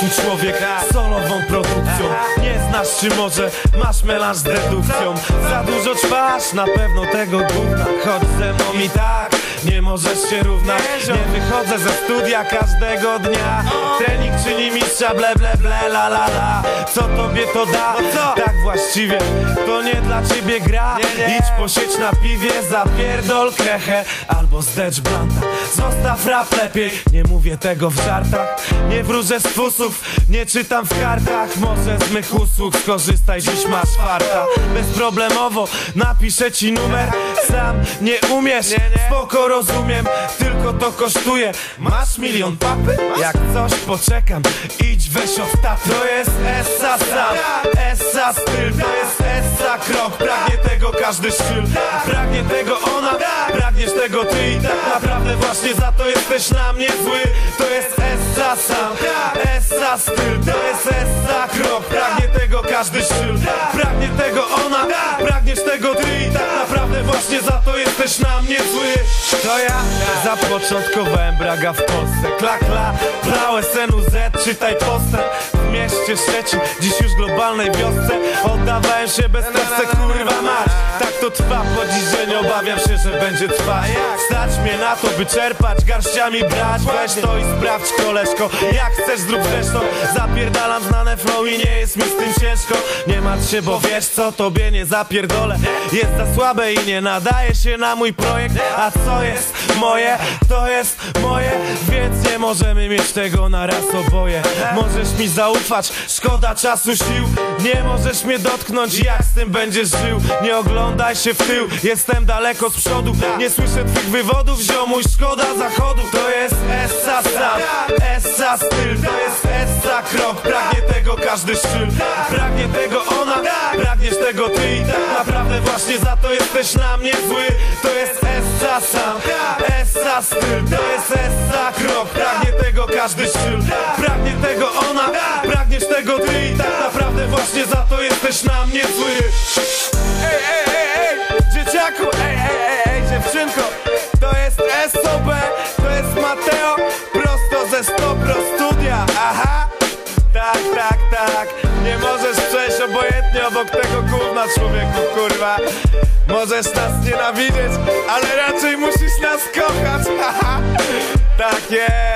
tu człowiek solową produkcją. Nie znasz czy może masz melanż z dedukcją Za dużo trwasz, na pewno tego gówna. Chodź ze mną i tak, nie możesz się równać. Nie wychodzę ze studia każdego dnia. Trening czyni mistrza, ble ble ble la la la. Co tobie to da? Tak właściwie, to nie dla ciebie gra. Idź posiedź na piwie, zapierdol krechę Albo zdecz blanta, zostaw rap lepiej. Nie mówię tego w żartach. Nie wróżę z fusów, nie czytam w kartach. Może z mych usług skorzystaj, dziś masz farta. Bezproblemowo napiszę ci numer Sam nie umiesz, spoko rozumiem Tylko to kosztuje. Masz milion papy? Jak? coś? Poczekam. Idź weź o wtap To jest Essa sam, Essa styl To jest Essa krok Pragnie tego każdy szczyl Pragnie tego ona Pragniesz tego ty. I tak naprawdę właśnie za to jesteś na mnie zły. To jest Essa sam, Essa styl To jest Essa krok. Pragnie tego każdy szczyl Pragnie tego ona Pragniesz tego ty. I tak naprawdę właśnie za to jesteś na mnie zły. To ja zapoczątkowałem braga w Polsce. Kla kla, plałe Z, czytaj postęp mieście Szczecin, dziś już globalnej wiosce? Oddawałem się bez trosce, kurwa mać. Tak to trwa po dziś dzień, obawiam się, że będzie trwać Stać mnie na to, by czerpać, garściami brać. Weź to i sprawdź koleżko, jak chcesz zrób zresztą. Zapierdalam znane flow i nie jest mi z tym ciężko. Nie martw się, bo wiesz co, tobie nie zapierdolę. Jest za słabe i nie nadaje się na mój projekt. A co jest moje, to jest moje Więc nie możemy mieć tego na raz oboje. Możesz mi zaufać, szkoda czasu, sił. Nie możesz mnie dotknąć, jak z tym będziesz żył. Nie oglądaj się w tył, jestem daleko z przodu. Nie słyszę twych wywodów, ziomuś, szkoda zachodu. To jest Essa sam, Essa styl. To jest Essa krok, pragnie tego każdy szczyl. Pragnie jesteś na mnie zły To jest Essa sam, Essa styl To jest Essa krok, pragnie tego każdy szczyl Pragnie tego ona, pragniesz tego ty i tak naprawdę właśnie za to jesteś na mnie zły. Ej, ej, ej, ej, dzieciaku, ej, ej, ej, ej, dziewczynko To jest SOB, to jest Mateo, prosto ze Stopro Studia, aha obojętnie obok tego gówna człowieku, kurwa. Możesz nas nienawidzieć, ale raczej musisz nas kochać, Tak jest